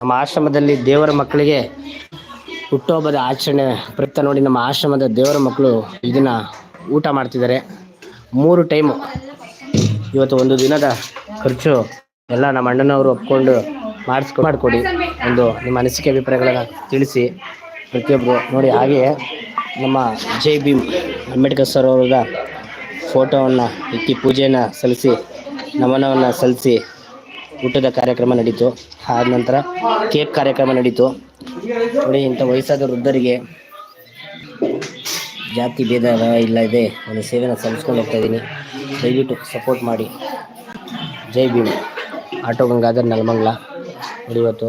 ನಮ್ಮ ಆಶ್ರಮದಲ್ಲಿ ದೇವರ ಮಕ್ಕಳಿಗೆ ಹುಟ್ಟುಹಬ್ಬದ ಆಚರಣೆ ಪ್ರಯುಕ್ತ ನೋಡಿ ನಮ್ಮ ಆಶ್ರಮದ ದೇವರ ಮಕ್ಕಳು ಇದನ್ನ ಊಟ ಮಾಡ್ತಿದ್ದಾರೆ. ಮೂರು ಟೈಮು ಇವತ್ತು ಒಂದು ದಿನದ ಖರ್ಚು ಎಲ್ಲ ನಮ್ಮ ಅಣ್ಣನವರು ಒಪ್ಕೊಂಡು ಮಾಡಿಸ್ಕೊ, ಮಾಡಿಕೊಡಿ ಒಂದು ನಿಮ್ಮ ಅನಿಸಿಕೆ ಅಭಿಪ್ರಾಯಗಳನ್ನು ತಿಳಿಸಿ ಪ್ರತಿಯೊಬ್ಬರು ನೋಡಿ ಹಾಗೆಯೇ ನಮ್ಮ ಜೈ ಭೀಮ್ ಅಂಬೇಡ್ಕರ್ ಸರ್ ಅವರ ಫೋಟೋವನ್ನು ಇಕ್ಕಿ ಪೂಜೆಯನ್ನು ಸಲ್ಲಿಸಿ ನಮನವನ್ನು ಸಲ್ಲಿಸಿ ಊಟದ ಕಾರ್ಯಕ್ರಮ ನಡೀತು. ಆದ ನಂತರ ಕೇಕ್ ಕಾರ್ಯಕ್ರಮ ನಡೀತು. ನೋಡಿ, ಇಂಥ ವಯಸ್ಸಾದ ವೃದ್ಧರಿಗೆ ಜಾತಿ ಭೇದ ಇಲ್ಲ ಇದೆ. ಒಂದು ಸೇವೆನ ಸಲ್ಲಿಸ್ಕೊಂಡು ಹೋಗ್ತಾ ಇದ್ದೀನಿ. ದಯವಿಟ್ಟು ಸಪೋರ್ಟ್ ಮಾಡಿ. ಜೈ ಭೀಮ್. ಆಟೋ ಗಂಗಾಧರ್ ನಲ್ಮಂಗ್ಲ. ಇವತ್ತು.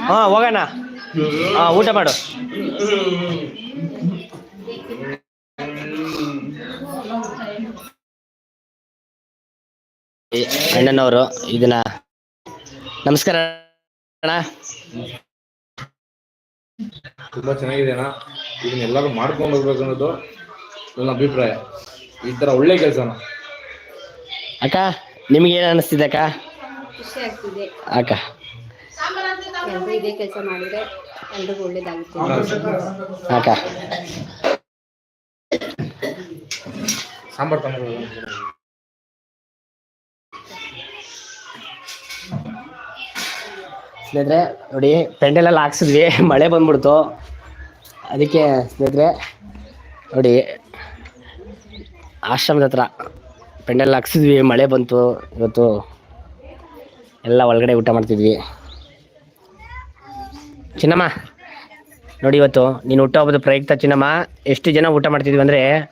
ಹಾ ಹೋಗೋಣ ಹಾ ಊಟ ಮಾಡು. ಅಣ್ಣನವರು ಇದನ್ನ ನಮಸ್ಕಾರ ಅಣ್ಣ. ತುಂಬಾ ಚೆನ್ನಾಗಿದೆ ಅಣ್ಣ. ಇದನ್ನ ಎಲ್ಲರೂ ಮಾಡ್ಕೊಂಡು ಹೋಗ್ಬೇಕು ಅನ್ನೋದು ನನ್ನ ಅಭಿಪ್ರಾಯ. ಈ ತರ ಒಳ್ಳೆ ಕೆಲಸನ ಅಕ್ಕ ನಿಮ್ಗೆ ಏನ್ ಅನಿಸ್ತಿದೆ ಅಕ್ಕ? ಖುಷಿ ಆಗ್ತಿದೆ. ಅಕ್ಕ. ಇದೇ ಕೆಲಸ ಮಾಡಿದ್ರೆ ಎಲ್ರಿಗೂ ಒಳ್ಳೇದಾಗುತ್ತೆ. ಸಾಂಬಾರ್ ಸ್ನೇಹಿತರೆ ನೋಡಿ ಪೆಂಡೆಲೆಲ್ಲ ಹಾಕ್ಸಿದ್ವಿ. ಮಳೆ ಬಂದ್ಬಿಡ್ತು. ಅದಕ್ಕೆ ಸ್ನೇಹಿತರೆ ನೋಡಿ ಆಶ್ರಮದ ಹತ್ರ ಪೆಂಡೆಲ್ ಹಾಕ್ಸಿದ್ವಿ. ಮಳೆ ಬಂತು. ಇವತ್ತು ಎಲ್ಲ ಒಳಗಡೆ ಊಟ ಮಾಡ್ತಿದ್ವಿ. ಚಿನ್ನಮ್ಮ ನೋಡಿ ಇವತ್ತು ನೀನು ಊಟ ಹಬ್ಬದ ಪ್ರಯುಕ್ತ ಚಿನ್ನಮ್ಮ ಎಷ್ಟು ಜನ ಊಟ ಮಾಡ್ತಿದ್ವಿ ಅಂದರೆ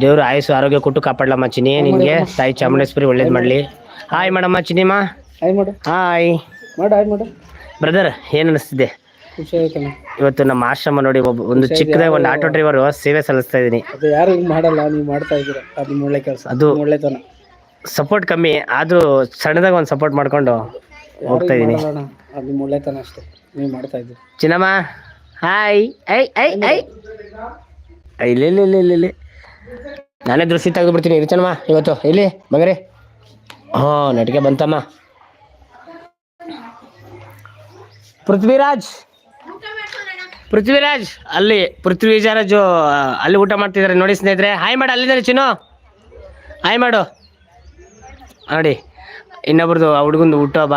ದೇವರು ಆಯಸ್ಸು ಆರೋಗ್ಯ ಕೊಟ್ಟು ಕಾಪಾಡಲಮ್ಮ ಚಿನ್ನಿ ನಿನಗೆ. ತಾಯಿ ಚಾಮುಂಡೇಶ್ವರಿ ಒಳ್ಳೇದು ಮಾಡಲಿ. ಹಾಯ್ ಮೇಡಮ್ಮ ಚಿನ್ನಿಮ್ಮ. ಹಾಯ್ ಬ್ರದರ್ ಏನು ಅನಿಸ್ತಿದೆ? ಇವತ್ತು ನಮ್ಮ ಆಶ್ರಮ ನೋಡಿ ಒಬ್ಬ ಒಂದು ಚಿಕ್ಕದಾಗ ಒಂದು ಆಟೋ ಡ್ರೈವರು ಸೇವೆ ಸಲ್ಲಿಸ್ತಾ ಇದ್ದೀನಿ. ಅದು ಯಾರು ಮಾಡಲ್ಲ ನೀವು ಮಾಡ್ತಾ ಇದ್ದೀರಾ? ಅದು ಒಳ್ಳೆ ಕೆಲಸ ಅದು- ಒಳ್ಳೆತನ. ಸಪೋರ್ಟ್ ಕಮ್ಮಿ ಆದರೂ ಸಣ್ಣದಾಗ ಒಂದು ಸಪೋರ್ಟ್ ಮಾಡ್ಕೊಂಡು ಹೋಗ್ತಾ ಇದ್ದೀನಿ. ಅದು ಮಾಡ್ತಾ ಇದ್ದೀರಿ. Chinnamma, hi. I I I ಇಲ್ಲ ಇಲ್ಲ ಇಲ್ಲ, ಇಲ್ಲಿ ಇಲ್ಲಿ. ನಾನೇ ದೃಷ್ಟಿ ತೆಗೆದು ಬಿಡ್ತೀನಿ ಇರಿ ಚೆನ್ನಮ್ಮ, ಇವತ್ತು. ಇಲ್ಲಿ ಮಗರೇ ಹಾಂ ನಟಿಕೆ ಬಂತಮ್ಮ. ಪೃಥ್ವಿರಾಜ್. ಪೃಥ್ವಿರಾಜ್, ಅಲ್ಲಿ ಪೃಥ್ವಿರಾಜ್ ಅಲ್ಲಿ ಊಟ ಮಾಡ್ತಿದ್ದಾರೆ. ನೋಡಿ ಸ್ನೇಹಿತರೆ. ಹಾಯ್ ಮಾಡು, ಅಲ್ಲಿದ್ದಾರೆ ಚಿನ್ನು. ಹಾಯ್ ಮಾಡು. ನೋಡಿ ಇನ್ನೊಬ್ರದ್ದು ಆ ಹುಡುಗಂದು ಹುಟ್ಟುಹಬ್ಬ